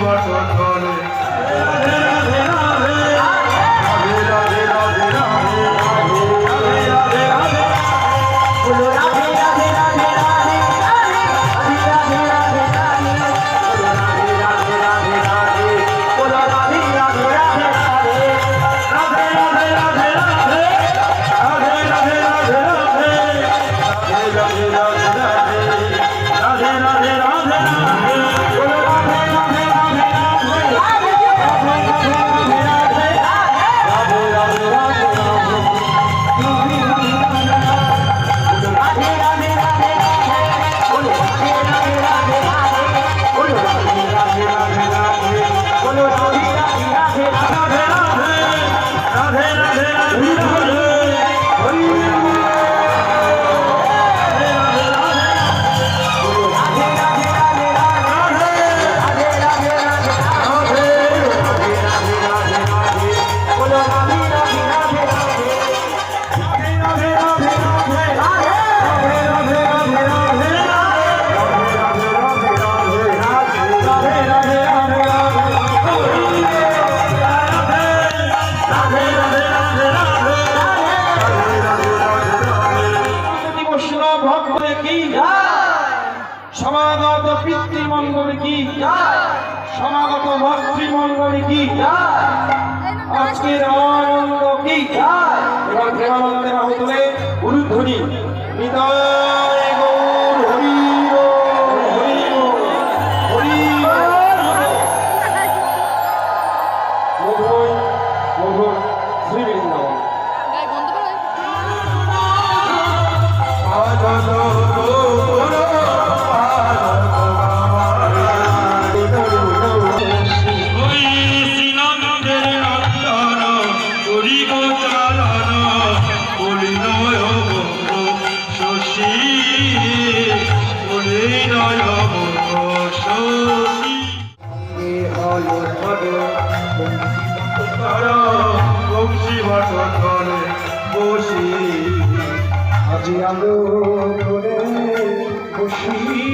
পরিবর্তন করে রাধে রাধে রাধে রাধে রাধে রাধে রাধে রাধে রাখেন মঙ্গলে কি? সমাগত পিতৃমঙ্গলে কি? সমাগত মাতৃমঙ্গলে কি? আজকের আনন্দ কি? এবার প্রেমানন্দের আহতলে গুরুধ্বনি নিতায় বসি। আজি আলো করে বসি।